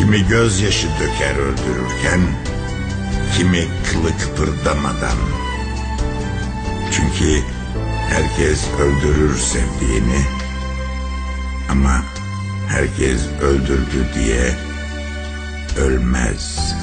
Kimi gözyaşı döker öldürürken, kimi kılı kıpırdamadan. Çünkü herkes öldürür sevdiğini ama herkes öldürdü diye ölmez.